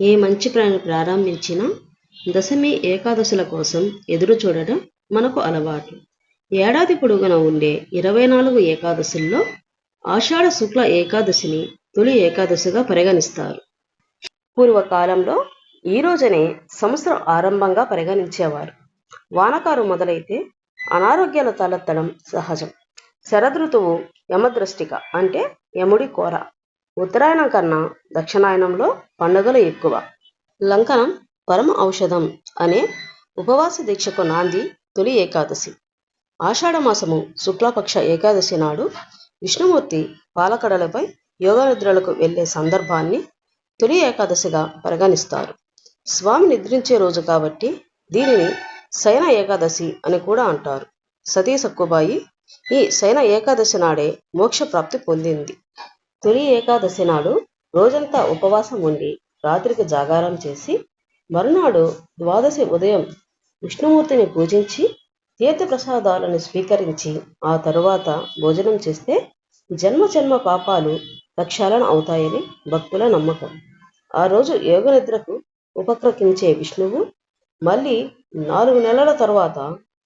ఏ మంచి పని ప్రారంభించినా దశమి ఏకాదశుల కోసం ఎదురు చూడడం మనకు అలవాటు. ఏడాది పొడుగున ఉండే ఇరవై నాలుగు ఏకాదశుల్లో ఆషాఢ శుక్ల ఏకాదశిని తొలి ఏకాదశిగా పరిగణిస్తారు. పూర్వకాలంలో ఈ రోజునే సంవత్సరం ఆరంభంగా పరిగణించేవారు. వానకారు మొదలైతే అనారోగ్యాలు తలెత్తడం సహజం. శరదృతువు యమదృష్టిక అంటే యముడి కోర. ఉత్తరాయణం కన్నా దక్షిణాయనంలో పండుగలు ఎక్కువ. లంకనం పరమ ఔషధం అనే ఉపవాస దీక్షకు నాంది తొలి ఏకాదశి. ఆషాఢమాసము శుక్లపక్ష ఏకాదశి నాడు విష్ణుమూర్తి పాలకడలపై యోగ నిద్రలకు వెళ్ళే సందర్భాన్ని తొలి ఏకాదశిగా పరిగణిస్తారు. స్వామి నిద్రించే రోజు కాబట్టి దీనిని శయన ఏకాదశి అని కూడా అంటారు. సతీ సక్కుబాయి ఈ శయన ఏకాదశి నాడే మోక్ష ప్రాప్తి పొందింది. తొలి ఏకాదశి నాడు రోజంతా ఉపవాసం ఉండి రాత్రికి జాగారం చేసి మరునాడు ద్వాదశి ఉదయం విష్ణుమూర్తిని పూజించి తీర్థప్రసాదాలను స్వీకరించి ఆ తరువాత భోజనం చేస్తే జన్మ జన్మ పాపాలు లక్ష్యాలను అవుతాయని భక్తుల నమ్మకం. ఆ రోజు యోగ నిద్రకు ఉపక్రమించే విష్ణువు మళ్ళీ నాలుగు నెలల తర్వాత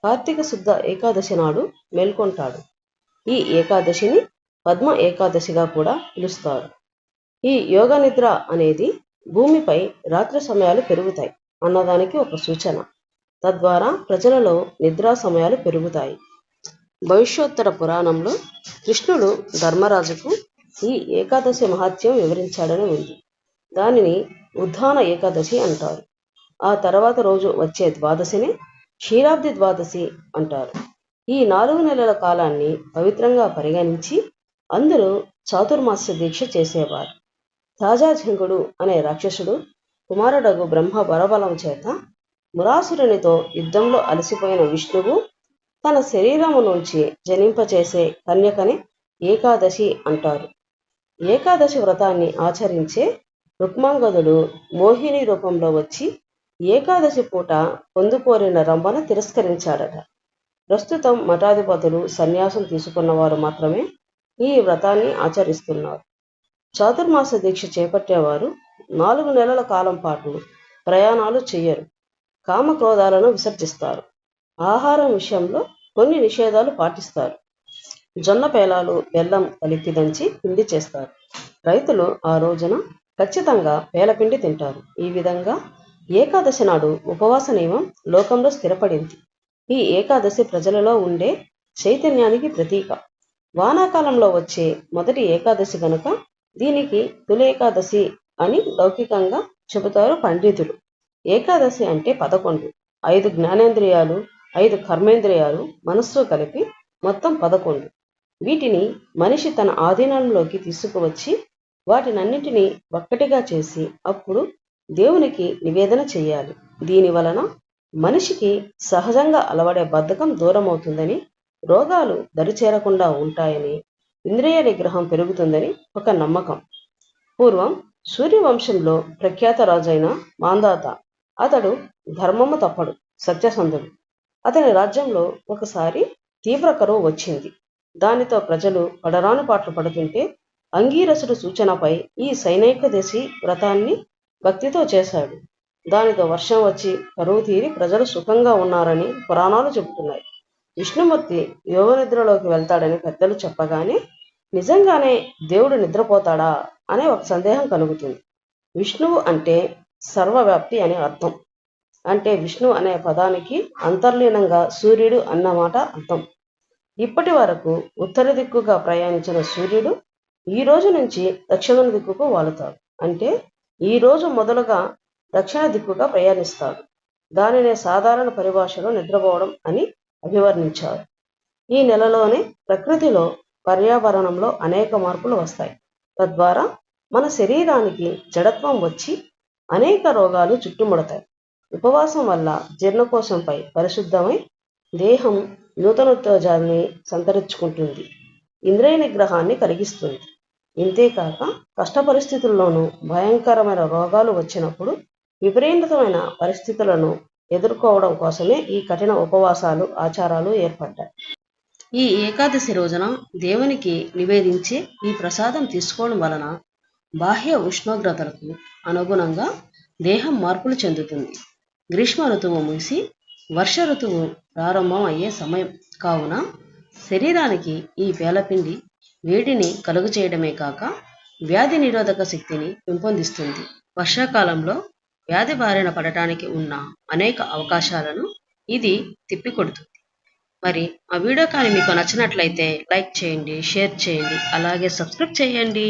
కార్తీక శుద్ధ ఏకాదశి నాడు మేల్కొంటాడు. ఈ ఏకాదశిని పద్మ ఏకాదశిగా కూడా పిలుస్తారు. ఈ యోగ నిద్ర అనేది భూమిపై రాత్రి సమయాలు పెరుగుతాయి అన్నదానికి ఒక సూచన. తద్వారా ప్రజలలో నిద్రా సమయాలు పెరుగుతాయి. భవిష్యోత్తర పురాణంలో కృష్ణుడు ధర్మరాజుకు ఈ ఏకాదశి మహత్యం వివరించాడని ఉంది. దానిని ఉద్ధాన ఏకాదశి అంటారు. ఆ తర్వాత రోజు వచ్చే ద్వాదశిని క్షీరాబ్ది ద్వాదశి అంటారు. ఈ నాలుగు నెలల కాలాన్ని పవిత్రంగా పరిగణించి అందరూ చాతుర్మాస్య దీక్ష చేసేవారు. తాజాజంగుడు అనే రాక్షసుడు కుమారుడగు బ్రహ్మ బరబలం చేత మురాసురునితో యుద్ధంలో అలసిపోయిన విష్ణువు తన శరీరము నుంచి జనింపచేసే కన్యకని ఏకాదశి అంటారు. ఏకాదశి వ్రతాన్ని ఆచరించే రుక్మాంగదుడు మోహిని రూపంలో వచ్చి ఏకాదశి పూట పొందుకోరిన రంభను తిరస్కరించాడట. ప్రస్తుతం మఠాధిపతులు సన్యాసం తీసుకున్నవారు మాత్రమే ఈ వ్రతాన్ని ఆచరిస్తున్నారు. చాతుర్మాస దీక్ష చేపట్టేవారు నాలుగు నెలల కాలం పాటు ప్రయాణాలు చెయ్యరు కామక్రోధాలను విసర్జిస్తారు. ఆహారం విషయంలో కొన్ని నిషేధాలు పాటిస్తారు. జొన్న పేలాలు బెల్లం కలిపి దంచి పిండి చేస్తారు. రైతులు ఆ రోజున ఖచ్చితంగా పేలపిండి తింటారు. ఈ విధంగా ఏకాదశి నాడు ఉపవాస నియమం లోకంలో స్థిరపడింది. ఈ ఏకాదశి ప్రజలలో ఉండే చైతన్యానికి ప్రతీక. వానాకాలంలో వచ్చే మొదటి ఏకాదశి గనుక దీనికి తొలి ఏకాదశి అని లౌకికంగా చెబుతారు పండితులు. ఏకాదశి అంటే పదకొండు. ఐదు జ్ఞానేంద్రియాలు ఐదు కర్మేంద్రియాలు మనస్సు కలిపి మొత్తం పదకొండు. వీటిని మనిషి తన ఆధీనంలోకి తీసుకువచ్చి వాటినన్నిటినీ ఒక్కటిగా చేసి అప్పుడు దేవునికి నివేదన చేయాలి. దీని వలన మనిషికి సహజంగా అలవడే బద్ధకం దూరమవుతుందని రోగాలు దరిచేరకుండా ఉంటాయని ఇంద్రియ నిగ్రహం పెరుగుతుందని ఒక నమ్మకం. పూర్వం సూర్యవంశంలో ప్రఖ్యాత రాజైన మాందాత అతడు ధర్మము తప్పడు సత్యసంధుడు. అతని రాజ్యంలో ఒకసారి తీవ్ర కరువు వచ్చింది. దానితో ప్రజలు పడరాని పాటలు పడుతుంటే అంగీరసుడు సూచనపై ఈ సైనికదేశి వ్రతాన్ని భక్తితో చేశాడు. దానితో వర్షం వచ్చి కరువు తీరి ప్రజలు సుఖంగా ఉన్నారని పురాణాలు చెబుతున్నాయి. విష్ణుమూర్తి యోగ నిద్రలోకి వెళ్తాడని పెద్దలు చెప్పగానే నిజంగానే దేవుడు నిద్రపోతాడా? అనే ఒక సందేహం కలుగుతుంది. విష్ణువు అంటే సర్వవ్యాప్తి అని అర్థం. అంటే విష్ణు అనే పదానికి అంతర్లీనంగా సూర్యుడు అన్నమాట అర్థం. ఇప్పటి వరకు ఉత్తర దిక్కుగా ప్రయాణించిన సూర్యుడు ఈ రోజు నుంచి దక్షిణ దిక్కుకు వాలుతాడు. అంటే ఈ రోజు మొదలుగా దక్షిణ దిక్కుగా ప్రయాణిస్తాడు. దానినే సాధారణ పరిభాషలో నిద్రపోవడం అని అభివర్ణించారు. ఈ నెలలోనే ప్రకృతిలో పర్యావరణంలో అనేక మార్పులు వస్తాయి. తద్వారా మన శరీరానికి జడత్వం వచ్చి అనేక రోగాలు చుట్టుముడతాయి. ఉపవాసం వల్ల జీర్ణకోశంపై పరిశుద్ధమై దేహం నూతనోత్తేజాన్ని సంతరించుకుంటుంది. ఇంద్రియ నిగ్రహాన్ని కలిగిస్తుంది. ఇంతేకాక కష్ట పరిస్థితుల్లోనూ భయంకరమైన రోగాలు వచ్చినప్పుడు విపరీతమైన పరిస్థితులను ఎదుర్కోవడం కోసమే ఈ కఠిన ఉపవాసాలు ఆచారాలు ఏర్పడ్డాయి. ఈ ఏకాదశి రోజున దేవునికి నివేదించే ఈ ప్రసాదం తీసుకోవడం వలన బాహ్య ఉష్ణోగ్రతలకు అనుగుణంగా దేహం మార్పులు చెందుతుంది. గ్రీష్మ ఋతువు ముగిసి వర్ష ఋతువు ప్రారంభం అయ్యే సమయం. కావున శరీరానికి ఈ పేలపిండి వేడిని కలుగు చేయడమే కాక వ్యాధి నిరోధక శక్తిని పెంపొందిస్తుంది. వర్షాకాలంలో వ్యాధి బారిన పడటానికి ఉన్న అనేక అవకాశాలను ఇది తిప్పికొడుతుంది. మరి ఆ వీడియో కానీ మీకు నచ్చినట్లయితే లైక్ చేయండి షేర్ చేయండి అలాగే సబ్స్క్రైబ్ చేయండి.